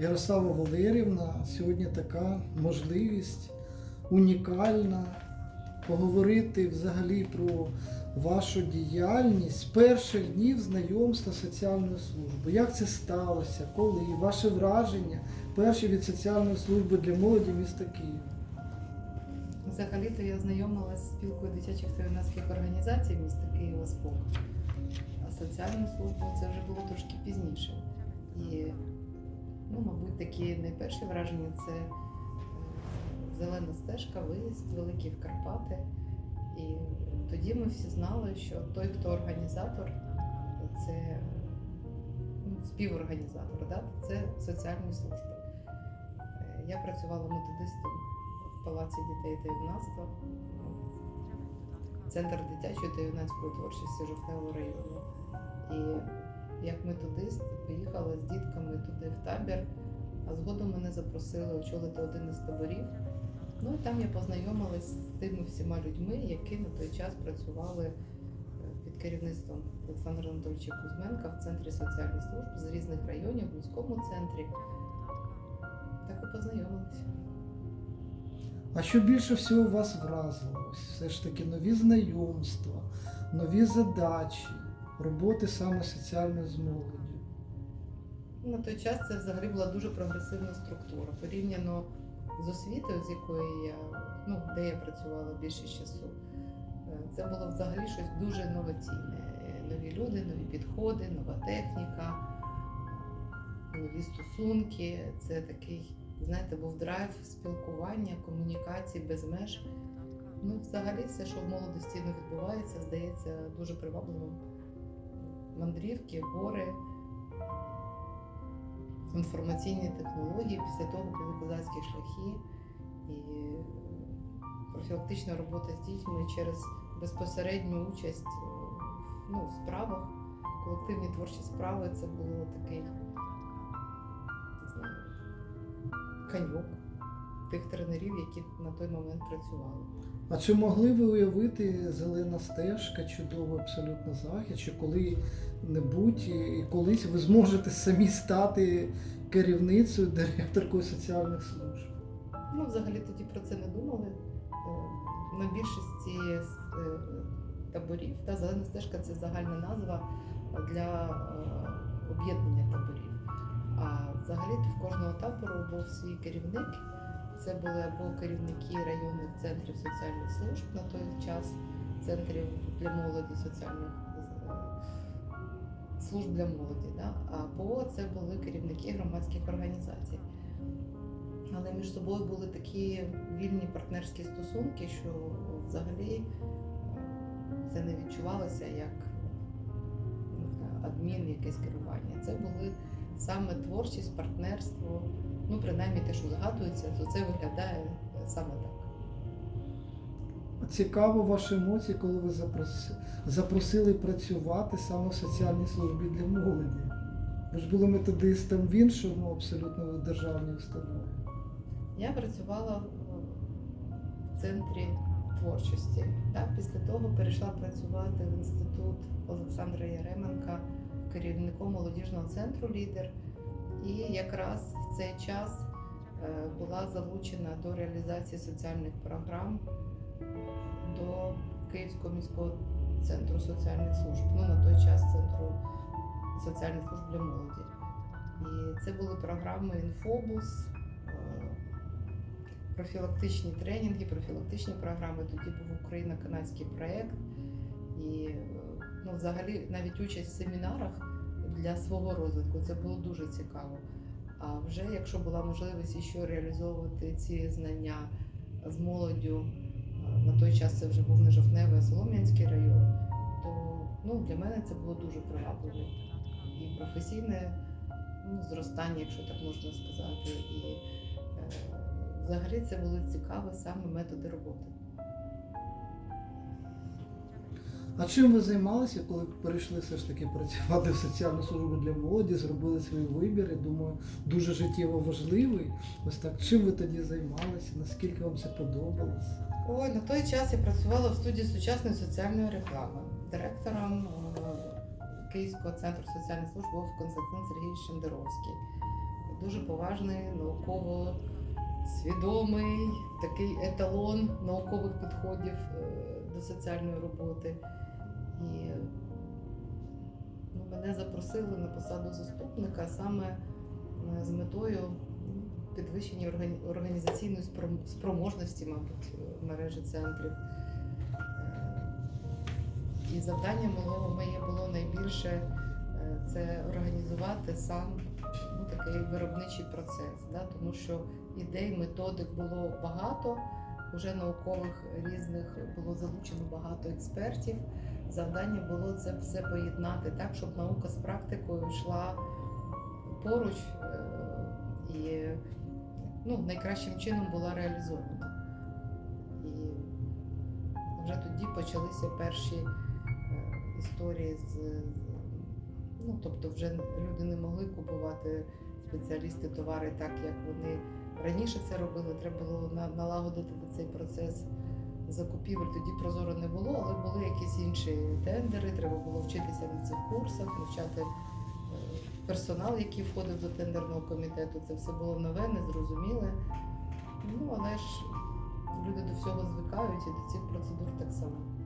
Ярослава Валерівна, сьогодні така можливість унікальна поговорити взагалі про вашу діяльність з перших днів знайомства з соціальною службою. Як це сталося, коли, ваше враження перші від соціальної служби для молоді міста Києва? Взагалі-то я знайомилася з спілкою дитячих та юнацьких організацій міста Києва СПОК. А соціальну службу це вже було трошки пізніше. І, ну, мабуть, такі найперші враження це е, зелена стежка, виїзд великий в Карпати. І тоді ми всі знали, що той, хто організатор, це ну, співорганізатор, да? це соціальні служби. Е, Я працювала методистом в Палаці дітей та юнацтва, Центр дитячої та юнацької творчості Жовтневого району. І як методист поїхала з дітками туди в табір, а згодом мене запросили очолити один із таборів. Ну і там я познайомилась з тими всіма людьми, які на той час працювали е, під керівництвом Олександра Анатольовича Кузьменка в центрі соціальних служб з різних районів, в міському центрі. Так і познайомилися. А що більше всього вас вразило? Все ж таки нові знайомства, нові задачі, роботи саме соціальної з молоддю. На той час це взагалі була дуже прогресивна структура. Порівняно з освітою, з якої я, ну, де я працювала більшість часу, е, це було взагалі щось дуже інноваційне. Е, Нові люди, нові підходи, нова техніка, нові стосунки. Це такий, знаєте, був драйв спілкування, комунікації без меж. Ну, взагалі, все, що в молодості не відбувається, здається дуже привабливим. Мандрівки, гори, інформаційні технології, після того були козацькі шляхи і профілактична робота з дітьми через безпосередню участь е, ну, в справах, колективні творчі справи це було такий не знаю, каньок тих тренерів, які на той момент працювали. А чи могли ви уявити зелена стежка, чудовий абсолютно захід, що коли-небудь і колись ви зможете самі стати керівницею, директоркою соціальних служб? Ну, взагалі тоді про це не думали. Е, На більшості е, таборів та зелена стежка це загальна назва для е, об'єднання таборів. А взагалі в кожного табору був свій керівник. Це були або керівники районних центрів соціальних служб на той час, центрів для молоді соціальних е, служб для молоді, да? або це були керівники громадських організацій. Але між собою були такі вільні партнерські стосунки, що взагалі е, це не відчувалося як адмін, якесь керування. Це були саме творчість, партнерство. Ну, принаймні те, що згадується, то це виглядає саме так. Цікаво ваші емоції, коли ви запросили працювати саме в соціальній службі для молоді. Ви ж були методистом в іншому абсолютно державній установі. Я працювала в центрі творчості. Так? Після того перейшла працювати в інститут Олександра Яременка керівником молодіжного центру Лідер. І якраз в цей час е, була залучена до реалізації соціальних програм до Київського міського центру соціальних служб. Ну, на той час центру соціальних служб для молоді. І це були програми Інфобус, е, профілактичні тренінги, профілактичні програми. Тоді був Україно-канадський проєкт. І е, ну, взагалі навіть участь в семінарах для свого розвитку це було дуже цікаво. А вже якщо була можливість ще реалізовувати ці знання з молоддю, е, на той час це вже був не Жовтневий, а Солом'янський район, то ну, для мене це було дуже привабливо. І професійне ну, зростання, якщо так можна сказати. І е, взагалі це були цікаві саме методи роботи. А чим ви займалися, коли перейшли все ж таки працювати в соціальну службу для молоді, зробили свій вибір? Думаю, дуже життєво важливий. Ось так, чим ви тоді займалися? Наскільки вам це подобалось? Ой, на той час я працювала в студії сучасної соціальної реклами. Директором е, Київського центру соціальних служб був Константин Сергійович Шендеровський. дуже поважний, науково свідомий, такий еталон наукових підходів е, до соціальної роботи. І ну, мене запросили на посаду заступника саме е, з метою підвищення організаційної спроможності, мабуть, е, мережі центрів. Е, І завдання моє було найбільше це організувати сам ну, такий виробничий процес, да? тому що ідей, методик було багато, вже наукових різних було залучено багато експертів. Завдання було це все поєднати так, щоб наука з практикою йшла поруч е, і ну, найкращим чином була реалізована. І вже тоді почалися перші е, історії з- Ну, тобто вже люди не могли купувати спеціалісти товари так, як вони раніше це робили. Треба було налагодити цей процес закупівель. Тоді прозоро не було, але були якісь інші тендери. Треба було вчитися на цих курсах, навчати е, персонал, який входив до тендерного комітету. Це все було нове, незрозуміле. Ну але ж люди до всього звикають і до цих процедур так само.